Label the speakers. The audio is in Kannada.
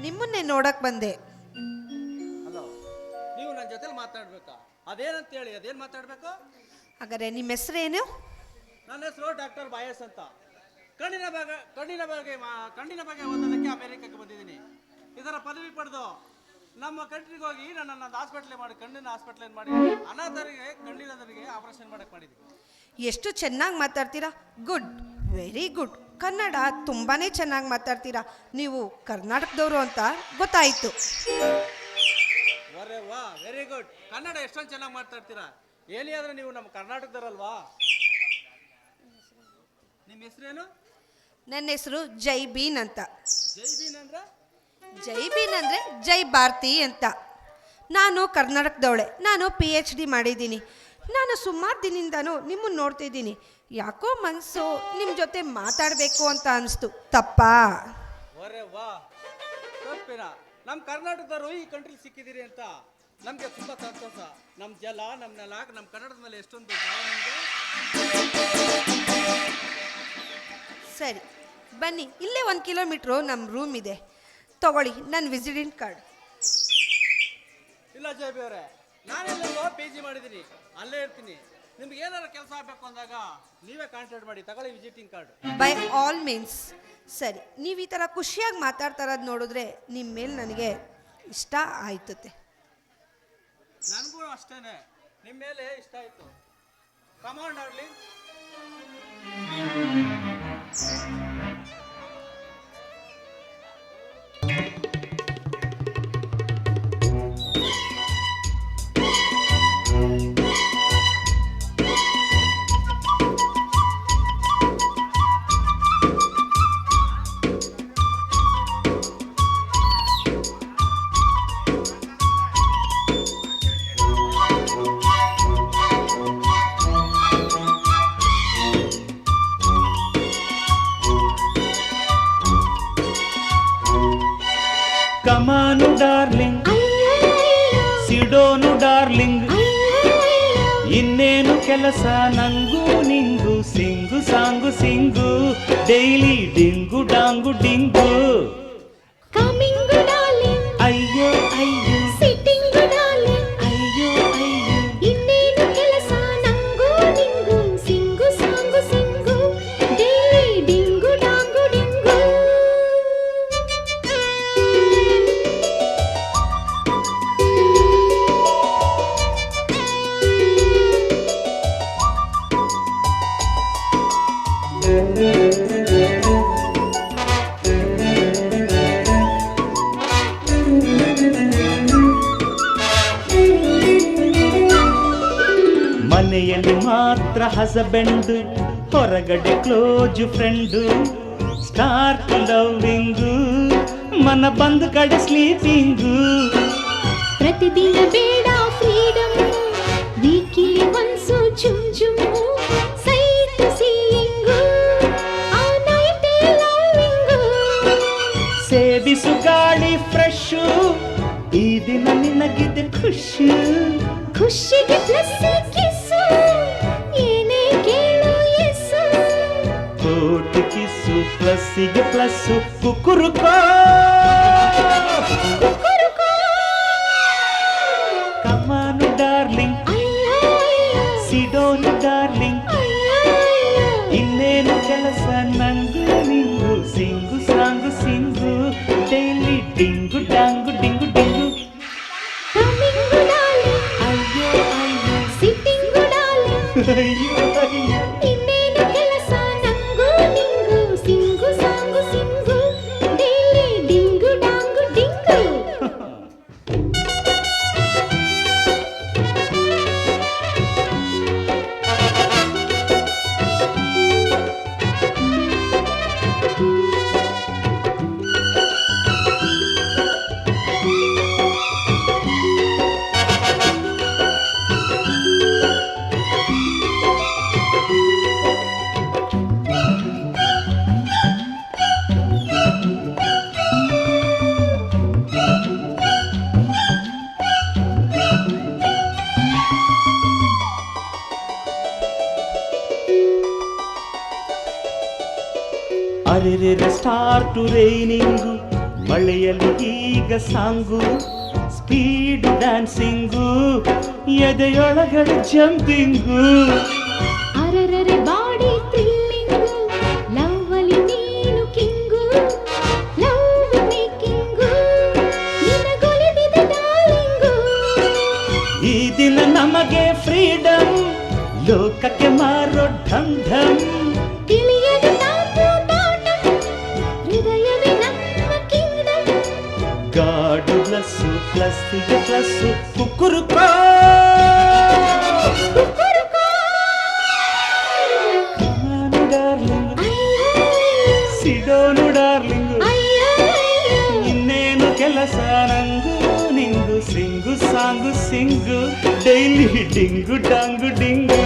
Speaker 1: ನಿಮ್ಮನ್ನೇ ನೋಡಕ್ ಬಂದೆ.
Speaker 2: ಹಲೋ ನೀವು ನನ್ನ ಜೊತೆಲಿ ಮಾತಾಡ್ಬೇಕಾ? ಅದೇನಂತ ಹೇಳಿ ಅದೇನ್ ಮಾತಾಡಬೇಕು?
Speaker 1: ಹಾಗಾದ್ರೆ ನಿಮ್ಮ ಹೆಸರೇನು?
Speaker 2: ನನ್ನ ಹೆಸರು ಡಾಕ್ಟರ್ ಬಾಯಸ್ ಅಂತ. ಕಣ್ಣಿನ ಬಗ್ಗೆ ಕಣ್ಣಿನ ಬಗ್ಗೆ ಮಾ- ಕಣ್ಣಿನ ಬಗ್ಗೆ ಓದೋದಕ್ಕೆ ಅಮೆರಿಕಕ್ಕೆ ಬಂದಿದ್ದೀನಿ. ಇದರ ಪದವಿ ಪಡೆದು ನಮ್ಮ ಕಂಟ್ರಿಗೆ ಹೋಗಿ ನನ್ನನ್ನು ಹಾಸ್ಪಿಟ್ಲ್ ಮಾಡಿ ಕಣ್ಣಿನ ಹಾಸ್ಪಿಟ್ಲ್ ಮಾಡಿ ಅನಾಥರಿಗೆ ಕಣ್ಣಿನ ಆಪರೇಷನ್ ಮಾಡಕ್ಕೆ ಮಾಡಿದ್ದೀನಿ.
Speaker 1: ಎಷ್ಟು ಚೆನ್ನಾಗಿ ಮಾತಾಡ್ತೀರಾ? Good very good. ಕನ್ನಡ ತುಂಬಾನೇ ಚೆನ್ನಾಗಿ ಮಾತಾಡ್ತೀರಾ? ನೀವು ಕರ್ನಾಟಕದವರು ಅಂತ ಗೊತ್ತಾಯಿತು.
Speaker 2: ವರೆ ವಾ ವೆರಿ ಗುಡ್ ಕನ್ನಡ ಎಷ್ಟೊಂದು ಚೆನ್ನಾಗಿ ಮಾತಾಡ್ತೀರಾ? ಏನೇ ಆದ್ರೆ ನೀವು ನಮ್ಮ ಕರ್ನಾಟಕದವರಲ್ವಾ? ನಿಮ್ಮ ಹೆಸರೇನು?
Speaker 1: ನನ್ನ ಹೆಸರು ಜೈ ಬೀನ್ ಅಂತ.
Speaker 2: ಜೈ ಬೀನ್ ಅಂದ್ರೆ?
Speaker 1: ಜೈ ಬೀನ್ ಅಂದರೆ ಜೈ ಭಾರತಿ ಅಂತ. ನಾನು ಕರ್ನಾಟಕದವಳೆ. ನಾನು ಪಿ ಎಚ್ ಡಿ ಮಾಡಿದ್ದೀನಿ. ನಾನು ಸುಮಾರು ದಿನದಿಂದನೂ ನಿಮ್ಮನ್ನು ನೋಡ್ತಿದ್ದೀನಿ. ಯಾಕೋ ಮನಸ್ಸು ನಿಮ್ಮ ಜೊತೆ ಮಾತಾಡಬೇಕು ಅಂತ ಅನಿಸ್ತು. ತಪ್ಪಾ?
Speaker 2: ಒರೆ ವಾ. ತಪ್ಪಿನ. ನಮ್ಮ ಕರ್ನಾಟಕದವರು ಈ ಕಂಟ್ರಿ ಸಿಕ್ಕಿದ್ದೀರಿ ಅಂತ ನಮಗೆ ತುಂಬಾ ಸಂತೋಷ. ನಮ್ಮ ಜಲ ನಮ್ಮ ನೆಲ ನಮ್ಮ ಕನ್ನಡದ ಮೇಲೆ ಎಷ್ಟೊಂದು ಭಾವ ನಿಮಗೆ.
Speaker 1: ಸರಿ ಬನ್ನಿ ಇಲ್ಲೇ ಒಂದು ಕಿಲೋಮೀಟ್ರು ನಮ್ಮ ರೂಮ್ ಇದೆ. ತಗೊಳ್ಳಿ ನನ್ನ ವಿಸಿಟಿಂಗ್ ಕಾರ್ಡ್
Speaker 2: ಇಲ್ಲ ಜಯಬಿ ಅವರೇ ನಾನೆಲ್ಲ ಪಿ ಜಿ ಮಾಡಿದ್ದೀನಿ ಅಲ್ಲೇ ಇರ್ತೀನಿ. ನಿಮ್ಗೆ ಏನಾರ ಕೆಲಸ ಆಗಬೇಕು ಅಂದಾಗ ನೀವೇ ಕಾಂಟ್ಯಾಕ್ಟ್ ಮಾಡಿ ತಗೊಳ್ಳಿ visiting card
Speaker 1: by all means ಸರಿ ನೀವು ಈ ಥರ ಖುಷಿಯಾಗಿ ಮಾತಾಡ್ತಾ ಇರೋದು ನೋಡಿದ್ರೆ ನಿಮ್ಮ ಮೇಲೆ ನನಗೆ ಇಷ್ಟ ಆಯ್ತತೆ
Speaker 2: ನನಗೂ ಅಷ್ಟೇನೆ. ನಿಮ್ಮ ಮೇಲೆ ಇಷ್ಟ ಆಯಿತು. ಕಮಾಂಡ್ ಆಗಲಿ
Speaker 3: ಕಮಾನು ಡಾರ್ಲಿಂಗ್ ಸಿಡೋನು ಡಾರ್ಲಿಂಗ್ ಇನ್ನೇನು ಕೆಲಸ ನಂಗೂ ನಿಂಗು ಸಿಂಗು ಸಾಂಗು ಸಿಂಗು ಡೈಲಿ ಡಿಂಗು ಡಾಂಗು ಡಿಂಗು ಮನೆಯಲ್ಲಿ ಮಾತ್ರ ಹಸಬೆಂಡು ಹೊರಗಡೆ ಕ್ಲೋಜ್ ಫ್ರೆಂಡು ಸ್ಟಾರ್ಟ್ ಲವ್ವಿಂಗು ಮನ ಬಂದ ಕಡೆ ಸ್ಲೀಪಿಂಗು
Speaker 4: ಪ್ರತಿದಿನ ಬೇಡ
Speaker 3: ಸೇವಿಸು ಗಾಳಿ ಫ್ರೆಶು ಈ ದಿನ ನಿನಗಿದೆ ಖುಷಿ
Speaker 4: ಖುಷಿಗೆ ಪ್ಲಸ್ ಕಿಸ್ಸು ಏನೇ ಕೇಳು ಎಸ್ಸು
Speaker 3: ಕೋಟಿ ಕಿಸ್ಸು ಪ್ಲಸ್ಸಿಗೆ ಪ್ಲಸ್ಸು ಕುಕ್ಕುರುಕೋ
Speaker 4: you.
Speaker 3: ಅರೆರೆ ಸ್ಟಾರ್ಟು ರೈನಿಂಗು ಮಳೆಯಲ್ಲಿ ಈಗ song speed dancing ಎದೆಯೊಳಗಡೆ jumping
Speaker 4: ಅರರರೆ body thrilling love ಅಲ್ಲಿ ನೀನು ಕಿಂಗು ಲವ್ ಮೇಕಿಂಗು ನಿನಗೊಲಿದಿದೆ ಡಾರ್ಲಿಂಗು
Speaker 3: ಈ ದಿನ ನಮಗೆ ಫ್ರೀಡಮ್ ಲೋಕಕ್ಕೆ ಮಾರೋ ಢಮ್ ಢಮ್ ಪ್ಲಸ್ಸು ಪ್ಲಸ್ಸಿಗೆ ಪ್ಲಸ್ಸು ಕುಕ್ಕುರುಕೋ ಡಾರ್ಲಿಂಗ್ ಸಿಡೋನು ಡಾರ್ಲಿಂಗ್ ಇನ್ನೇನು ಕೆಲಸ ನಂಗು ನಿಂಗು ಸಿಂಗು ಸಾಂಗು ಸಿಂಗು ಡೈಲಿ ಡಿಂಗು ಡಾಂಗು ಡಿಂಗು